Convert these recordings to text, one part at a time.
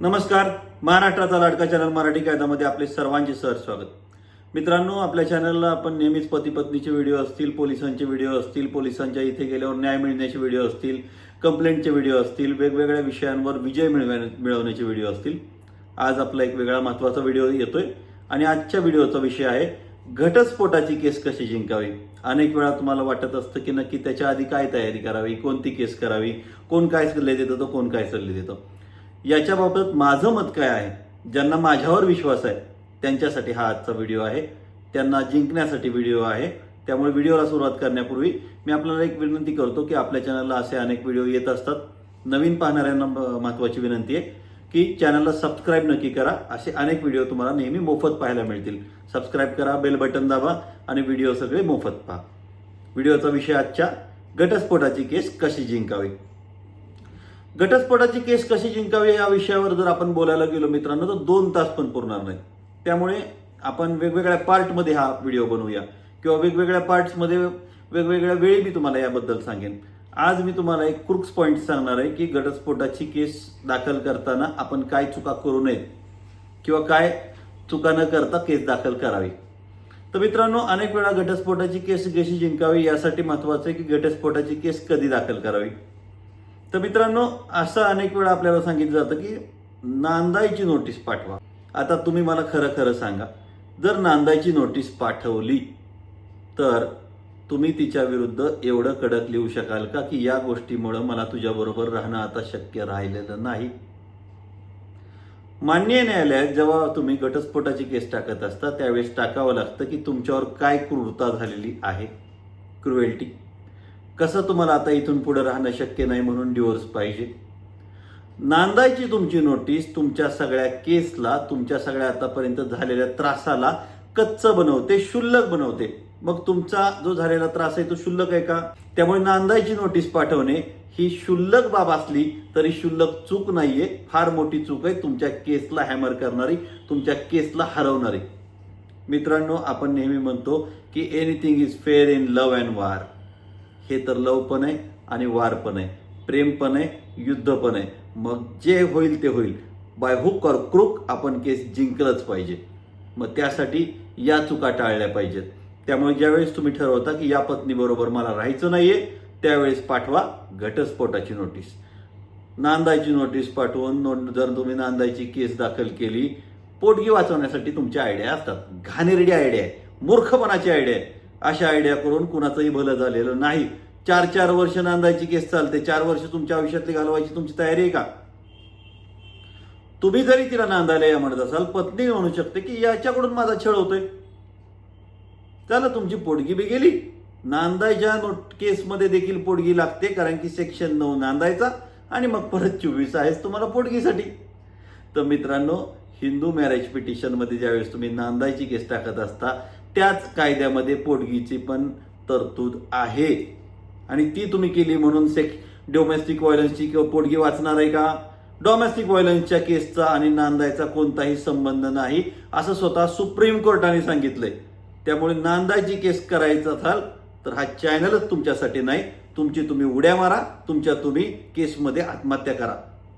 नमस्कार. महाराष्ट्राचा लाडका चॅनल मराठी कायद्यामध्ये आपले सर्वांचे सर स्वागत. मित्रांनो आपल्या चॅनलला आपण नेहमीच पती पत्नीचे व्हिडिओ असतील पोलिसांचे व्हिडिओ असतील पोलिसांच्या इथे गेल्यावर न्याय मिळण्याचे व्हिडिओ असतील कंप्लेंटचे व्हिडिओ असतील वेगवेगळ्या विषयांवर विजय मिळवण्या मिळवण्याचे व्हिडिओ असतील. आज आपला एक वेगळा महत्त्वाचा व्हिडिओ येतोय आणि आजच्या व्हिडिओचा विषय आहे घटस्फोटाची केस कशी जिंकावी? अनेक वेळा तुम्हाला वाटत असतं की नक्की त्याच्या आधी काय तयारी करावी कोणती केस करावी कोण काय सल्ले देतं तर कोण काय सल्ले देतं. याच्याबाबत माझं मत काय आहे? ज्यांना माझ्यावर विश्वास आहे त्यांच्यासाठी हा आजचा व्हिडिओ आहे. त्यांना जिंकण्यासाठी व्हिडिओ आहे. त्यामुळे व्हिडिओला सुरुवात करण्यापूर्वी मी आपल्याला एक विनंती करतो की आपल्या चॅनलला असे अनेक व्हिडिओ येत असतात. नवीन पाहणाऱ्यांना महत्त्वाची विनंती आहे की चॅनलला सबस्क्राईब नक्की करा. असे अनेक व्हिडिओ तुम्हाला नेहमी मोफत पाहायला मिळतील. सबस्क्राईब करा बेल बटन दाबा आणि व्हिडिओ सगळे मोफत पहा. व्हिडिओचा विषय आजच्या घटस्फोटाची केस कशी जिंकावी? घटस्फोटाची केस कशी जिंकावी या विषयावर जर आपण बोलायला गेलो मित्रांनो तर दोन तास पण पुरणार नाही त्यामुळे आपण वेगवेगळ्या पार्टमध्ये हा व्हिडिओ बनवूया. किंवा वेगवेगळ्या पार्ट्समध्ये वेगवेगळ्या वेळी मी तुम्हाला याबद्दल सांगेन. आज मी तुम्हाला एक क्रुक्स पॉईंट सांगणार आहे की घटस्फोटाची केस दाखल करताना आपण काय चुका करू नयेत किंवा काय चुका न करता केस दाखल करावी. तर मित्रांनो अनेक वेळा घटस्फोटाची केस कशी जिंकावी यासाठी महत्वाचं आहे की घटस्फोटाची केस कधी दाखल करावी? तर मित्रांनो असं अनेक वेळा आपल्याला सांगितलं जातं की नांदायची नोटीस पाठवा. आता तुम्ही मला खरं खरं सांगा जर नांदायची नोटीस पाठवली तर तुम्ही तिच्या विरुद्ध एवढं कडक लिहू शकाल का की या गोष्टीमुळं मला तुझ्याबरोबर राहणं आता शक्य राहिलेलं नाही? मान्य न्यायालयात जेव्हा तुम्ही घटस्फोटाची केस टाकत असता त्यावेळेस टाकावं लागतं की तुमच्यावर काय क्रूरता झालेली आहे. क्रुएल्टी कसं तुम्हाला आता इथून पुढे राहणं शक्य नाही म्हणून डिवोर्स पाहिजे? नांदायची तुमची नोटीस तुमच्या सगळ्या केसला तुमच्या सगळ्या आतापर्यंत झालेल्या त्रासाला कच्च बनवते शुल्लक बनवते. मग तुमचा जो झालेला त्रास आहे तो शुल्लक आहे का? त्यामुळे नांदायची नोटीस पाठवणे ही शुल्लक बाब असली तरी शुल्लक चूक नाहीये. फार मोठी चूक आहे तुमच्या केसला हॅमर करणारी तुमच्या केसला हरवणारी. मित्रांनो आपण नेहमी म्हणतो की anything is fair in love and war हे तर लव पण आहे आणि वार पण आहे. प्रेम पण आहे युद्ध पण आहे. मग जे होईल ते होईल. बाय हुक और क्रुक आपण केस जिंकलंच पाहिजे. मग त्यासाठी या चुका टाळल्या पाहिजेत. त्यामुळे ज्यावेळेस तुम्ही ठरवता की या पत्नीबरोबर मला राहायचं नाहीये त्यावेळेस पाठवा घटस्फोटाची नोटीस. नांदायची नोटीस पाठवून नोट जर तुम्ही नांदायची केस दाखल केली पोटगी वाचवण्यासाठी तुमच्या आयडिया असतात. घाणेरडी आयडिया आहे. मूर्खपणाची आयडिया आहे. अशा आयडिया करून कुणाचंही भलं झालेलं नाही. चार चार वर्ष नांदायची केस चालते. चार वर्ष तुमच्या आयुष्यातली घालवायची तुमची तयारी आहे का? तुम्ही जरी तिला नांदायला या म्हणत असाल पत्नी म्हणू शकते की याच्याकडून माझा छळ होतोय. त्याला तुमची पोटगी बी गेली. नांदायच्या नोट केसमध्ये देखील पोटगी लागते कारण की सेक्शन नऊ नांदायचा आणि मग परत चोवीस आहेच तुम्हाला पोटगीसाठी. तर मित्रांनो हिंदू मॅरेज पिटिशनमध्ये ज्यावेळेस तुम्ही नांदायची केस टाकत असता त्याच कायद्यामध्ये पोटगीची पण तरतूद आहे. आणि ती तुम्ही केली म्हणून सेक डोमेस्टिक व्हायलन्सची किंवा पोटगी वाचणार आहे का? डोमेस्टिक व्हायलन्सच्या केसचा आणि नांदायचा कोणताही संबंध नाही असं स्वतः सुप्रीम कोर्टाने सांगितलंय. त्यामुळे नांदायची केस करायचं असाल तर हा चॅनलच तुमच्यासाठी नाही. तुमची तुम्ही उड्या मारा तुमच्या तुम्ही केसमध्ये आत्महत्या करा.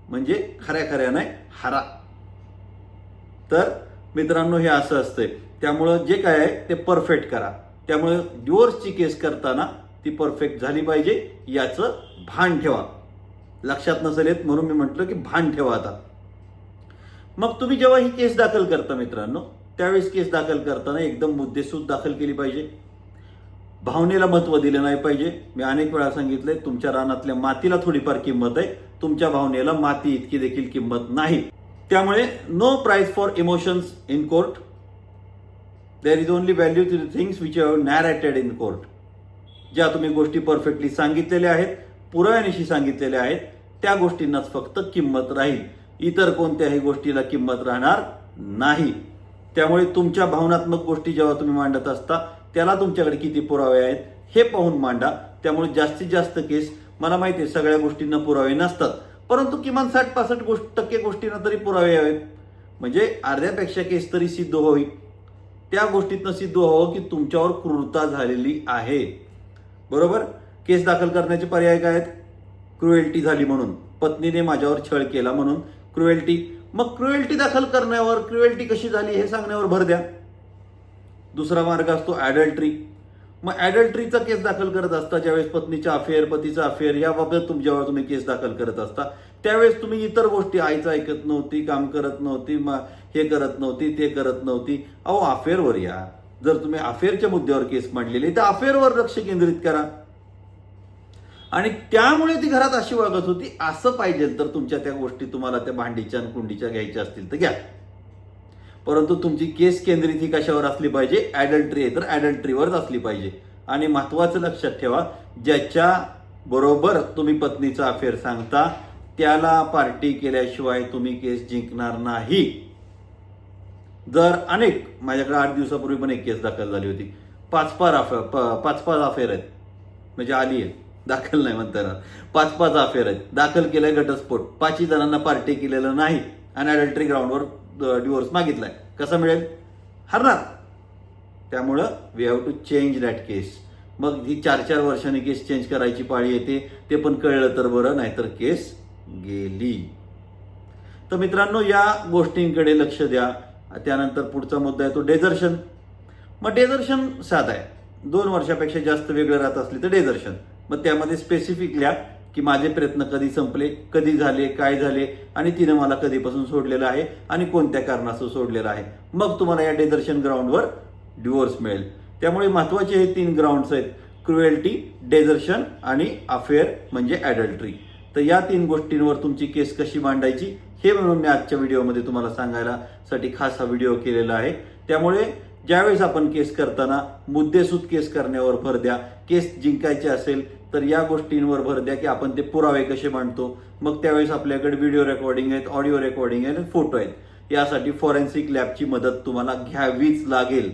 म्हणजे खऱ्या खऱ्या नाही हारा. तर मित्रांनो हे असं असतंय. त्यामुळं जे काय आहे ते परफेक्ट करा. त्यामुळे डिवोर्सची केस करताना ती परफेक्ट झाली पाहिजे याचं भान ठेवा. लक्षात नसेल येत म्हणून मी म्हटलं की भान ठेवा आता. मग तुम्ही जेव्हा ही केस दाखल करता मित्रांनो त्यावेळेस केस दाखल करताना एकदम मुद्देसूद दाखल केली पाहिजे. भावनेला महत्त्व दिलं नाही पाहिजे. मी अनेक वेळा सांगितलंय तुमच्या रानातल्या मातीला थोडीफार किंमत आहे. तुमच्या भावनेला माती इतकी देखील किंमत नाही. त्यामुळे no price for emotions in court there is only value to the things which have narrated in court ज्या तुम्ही गोष्टी परफेक्टली सांगितलेल्या आहेत पुराव्यानिशी सांगितलेल्या आहेत त्या गोष्टींनाच फक्त किंमत राहील. इतर कोणत्याही गोष्टीला किंमत राहणार नाही. त्यामुळे तुमच्या भावनात्मक गोष्टी जेव्हा तुम्ही मांडत असता त्याला तुमच्याकडे किती पुरावे आहेत हे पाहून मांडा. त्यामुळे जास्तीत जास्त केस मला माहिती आहे सगळ्या गोष्टींना पुरावे नसतात. परंतु किमान साठ पासष्ट गोष्ट टक्के गोष्टींना तरी पुरावे यावेत. म्हणजे अर्ध्यापेक्षा केस तरी सिद्ध होईल. त्या गोष्टीतनं सिद्ध व्हावं की तुमच्यावर क्रूरता झालेली आहे. बरोबर? केस दाखल करण्याचे पर्याय काय आहेत? क्रुएल्टी झाली म्हणून. पत्नीने माझ्यावर छळ केला म्हणून. क्रुएल्टी मग क्रुएल्टी दाखल करण्यावर क्रुएल्टी कशी झाली हे सांगण्यावर भर द्या. दुसरा मार्ग असतो ॲडल्ट्री मग ॲडल्ट्रीचा केस दाखल करत असता ज्यावेळेस पत्नीचा अफेअर पतीचा अफेअर याबाबत तुमच्यावर तुम्ही केस दाखल करत असता त्यावेळेस तुम्ही इतर गोष्टी आईचं ऐकत नव्हती काम करत नव्हती म हे करत नव्हती ते करत नव्हती. अहो अफेअरवर या. जर तुम्ही अफेअरच्या मुद्द्यावर केस मांडलेली तर अफेअरवर लक्ष केंद्रित करा. आणि त्यामुळे ती घरात अशी वागत होती असं पाहिजे तर तुमच्या त्या गोष्टी तुम्हाला त्या भांडीच्या आणि कुंडीच्या घ्यायच्या असतील तर घ्या. परंतु तुमची केस केंद्रित ही कशावर असली पाहिजे? ॲडल्ट्री आहे तर ॲडल्ट्रीवरच असली पाहिजे. आणि महत्वाचं लक्षात ठेवा ज्याच्या बरोबर तुम्ही पत्नीचा अफेअर सांगता त्याला पार्टी केल्याशिवाय तुम्ही केस जिंकणार नाही. जर अनेक माझ्याकडे आठ दिवसापूर्वी पण एक केस दाखल झाली होती. पाच पाच अफेअर पाच पाच अफेअर आहेत. म्हणजे आली आहे. दाखल नाही म्हणता येणार. पाच पाच अफेअर आहेत. दाखल केलाय घटस्फोट. पाचही जणांना पार्टी केलेलं नाही. आणि अडल्ट्री ग्राउंडवर डिवोर्स मागितलाय. कसा मिळेल? हरणार. त्यामुळं we have to change that case मग ही चार चार वर्षांनी केस चेंज करायची पाळी येते. ते पण कळलं तर बरं नाहीतर केस गेली. तर मित्रांनो या गोष्टींकडे लक्ष द्या. त्यानंतर पुढचा मुद्दा आहे तो डेझर्शन. मग डेझर्शन साधा आहे. दोन वर्षापेक्षा जास्त वेगळं राहत असली तर डेझर्शन. मग त्यामध्ये स्पेसिफिक लिहा की माझे प्रयत्न कधी संपले कधी झाले काय झाले आणि तिनं मला कधीपासून सोडलेलं आहे आणि कोणत्या कारणास्तव सोडलेलं आहे. मग तुम्हाला या डेझर्शन ग्राउंडवर डिवोर्स मिळेल. त्यामुळे महत्त्वाचे हे तीन ग्राउंड्स आहेत. क्रुएल्टी डेझर्शन आणि अफेअर म्हणजे ॲडल्ट्री तर या तीन गोष्टींवर तुमची केस कशी मांडायची हे म्हणून मी आजच्या व्हिडिओमध्ये तुम्हाला सांगायला साठी खास हा व्हिडिओ केलेला आहे. त्यामुळे ज्यावेळेस आपण केस करताना मुद्देसूद केस करण्यावर भर द्या केस जिंकायचे असेल तर या गोष्टींवर भर द्या की आपण ते पुरावे कसे मांडतो. मग त्यावेळेस आपल्याकडे व्हिडिओ रेकॉर्डिंग आहेत ऑडिओ रेकॉर्डिंग आहे आणि फोटो आहेत. यासाठी फॉरेन्सिक लॅबची मदत तुम्हाला घ्यावीच लागेल.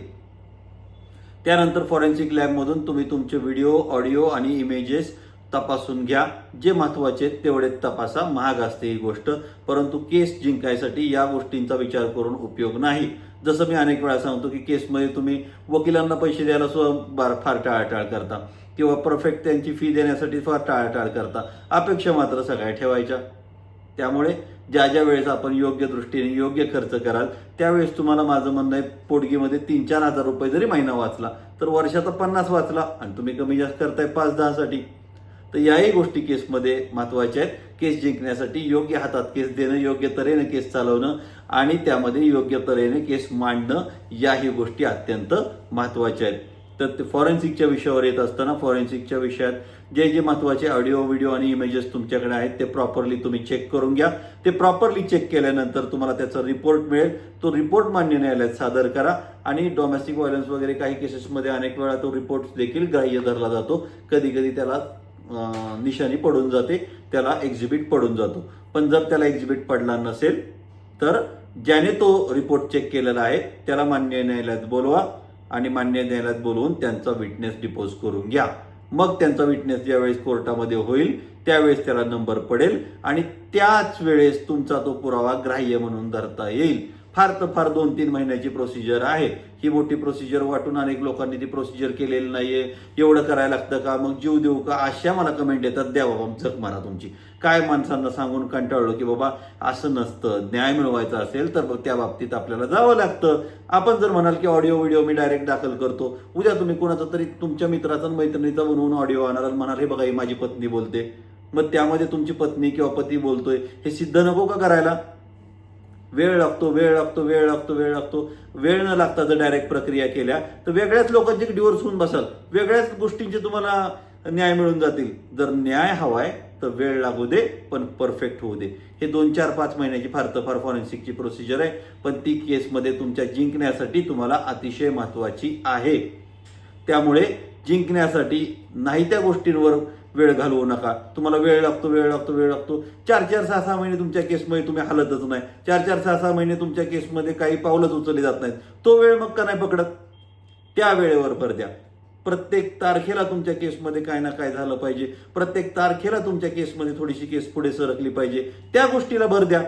त्यानंतर फॉरेन्सिक लॅबमधून तुम्ही तुमचे व्हिडिओ ऑडिओ आणि इमेजेस तपासून घ्या. जे महत्त्वाचे आहेत तपासा. महाग असते ही गोष्ट. परंतु केस जिंकायसाठी या गोष्टींचा विचार करून उपयोग नाही. जसं मी अनेक वेळा सांगतो की केसमध्ये तुम्ही वकिलांना पैसे द्यायला सुद्धा बार फार टाळाटाळ करता. किंवा परफेक्ट त्यांची फी देण्यासाठी फार टाळाटाळ करता. अपेक्षा मात्र सगळ्या ठेवायच्या. त्यामुळे ज्या ज्या वेळेस आपण योग्य दृष्टीने योग्य खर्च कराल त्यावेळेस तुम्हाला माझं म्हणणं आहे पोटगीमध्ये तीन चार हजार रुपये जरी महिना वाचला तर वर्षाचा पन्नास वाचला आणि तुम्ही कमी जास्त करताय पाच दहासाठी. तर याही गोष्टी केसमध्ये महत्त्वाच्या आहेत. केस जिंकण्यासाठी योग्य हातात केस देणं योग्य तऱ्हेने केस चालवणं आणि त्यामध्ये योग्य तऱ्हेने केस मांडणं याही गोष्टी अत्यंत महत्त्वाच्या आहेत. तर ते फॉरेन्सिकच्या विषयावर येत असताना फॉरेन्सिकच्या विषयात जे जे महत्त्वाचे ऑडिओ व्हिडिओ आणि इमेजेस तुमच्याकडे आहेत ते प्रॉपरली तुम्ही चेक करून घ्या. ते प्रॉपरली चेक केल्यानंतर तुम्हाला त्याचा रिपोर्ट मिळेल. तो रिपोर्ट मान्य न्यायालयात सादर करा आणि डोमेस्टिक व्हायलन्स वगैरे काही केसेसमध्ये अनेक वेळा तो रिपोर्ट देखील ग्राह्य धरला जातो. कधी कधी त्याला निशाणी पडून जाते त्याला एक्झिबिट पडून जातो. पण जर त्याला एक्झिबिट पडला नसेल तर ज्याने तो रिपोर्ट चेक केलेला आहे त्याला मान्य न्यायालयात बोलवा आणि मान्य न्यायालयात बोलवून त्यांचा विटनेस डिपोज करून घ्या. मग त्यांचा विटनेस ज्यावेळेस कोर्टामध्ये होईल त्यावेळेस त्याला नंबर पडेल आणि त्याच वेळेस तुमचा तो पुरावा ग्राह्य म्हणून धरता येईल. फार तर फार दोन तीन महिन्याची प्रोसिजर आहे. ही मोठी प्रोसिजर वाटून अनेक लोकांनी ती प्रोसिजर केलेली नाहीये. एवढं करायला लागतं का? मग जीव देऊ का? अशा मला कमेंट येतात. द्या बाबा जग मारा तुमची. काय माणसांना सांगून कंटाळलो की बाबा असं नसतं. न्याय मिळवायचा असेल तर त्या बाबतीत आपल्याला जावं लागतं. आपण जर म्हणाल की ऑडिओ व्हिडिओ मी डायरेक्ट दाखल करतो. उद्या तुम्ही कोणाचा तरी तुमच्या मित्राचा मैत्रिणीचा बनवून ऑडिओ आणाल म्हणाल हे बघा ही माझी पत्नी बोलते. मग त्यामध्ये तुमची पत्नी किंवा पती बोलतोय. हे सिद्ध नको का करायला? वेळ लागतो वेळ लागतो वेळ लागतो वेळ लागतो. वेळ न लागता जर डायरेक्ट प्रक्रिया केल्या तर वेगळ्याच लोकांचे डिवोर्स होऊन बसाल वेगळ्याच गोष्टींचे तुम्हाला न्याय मिळून जातील. जर न्याय हवाय तर वेळ लागू दे पण परफेक्ट होऊ दे. हे दोन चार पाच महिन्याची फार तर फार फॉरेन्सिकची प्रोसिजर आहे पण ती केसमध्ये तुमच्या जिंकण्यासाठी तुम्हाला अतिशय महत्वाची आहे. त्यामुळे जिंकण्यासाठी नाही त्या गोष्टींवर वेळ घालवू नका. तुम्हाला वेळ लागतो वेळ लागतो वेळ लागतो. चार चार सहा सहा महिने तुमच्या केसमध्ये तुम्ही हलतच नाही. चार चार सहा सहा महिने तुमच्या केसमध्ये काही पावलंच उचलली जात नाहीत. तो वेळ मग का नाही पकडत? त्या वेळेवर भर द्या. प्रत्येक तारखेला तुमच्या केसमध्ये काय ना काय झालं पाहिजे. प्रत्येक तारखेला तुमच्या केसमध्ये थोडीशी केस पुढे सरकली पाहिजे. त्या गोष्टीला भर द्या.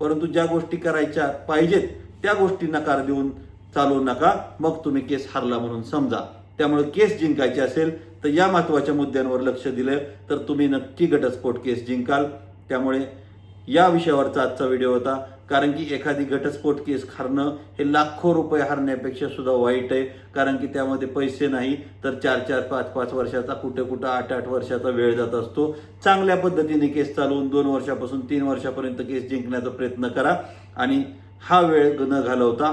परंतु ज्या गोष्टी करायच्या पाहिजेत त्या गोष्टी नकार देऊन चालवू नका. मग तुम्ही केस हरला म्हणून समजा. त्यामुळे केस जिंकायची असेल तर या महत्त्वाच्या मुद्द्यांवर लक्ष दिलं तर तुम्ही नक्की घटस्फोट केस जिंकाल. त्यामुळे या विषयावरचा आजचा व्हिडिओ होता. कारण की एखादी घटस्फोट केस हरणं हे लाखो रुपये हारण्यापेक्षा सुद्धा वाईट आहे. कारण की त्यामध्ये पैसे नाही तर चार चार पाच पाच वर्षाचा कुठे कुठं आठ आठ वर्षाचा वेळ जात असतो. चांगल्या पद्धतीने केस चालवून दोन वर्षापासून तीन वर्षापर्यंत केस जिंकण्याचा प्रयत्न करा. आणि हा वेळ न घालवता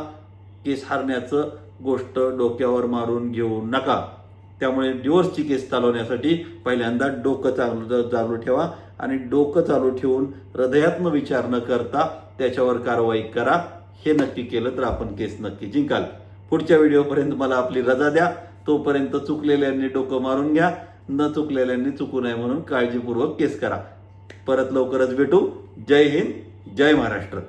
केस हारण्याचं गोष्ट डोक्यावर मारून घेऊ नका. त्यामुळे डिवोर्सची केस चालवण्यासाठी पहिल्यांदा डोकं चालू चालू ठेवा आणि डोकं चालू ठेवून हृदयात्म विचार न करता त्याच्यावर कारवाई करा. हे नक्की केलं तर आपण केस नक्की जिंकाल. पुढच्या व्हिडिओपर्यंत मला आपली रजा द्या. तोपर्यंत चुकलेल्यांनी डोकं मारून घ्या. न चुकलेल्यांनी चुकू नये म्हणून काळजीपूर्वक केस करा. परत लवकरच भेटू. जय हिंद जय महाराष्ट्र.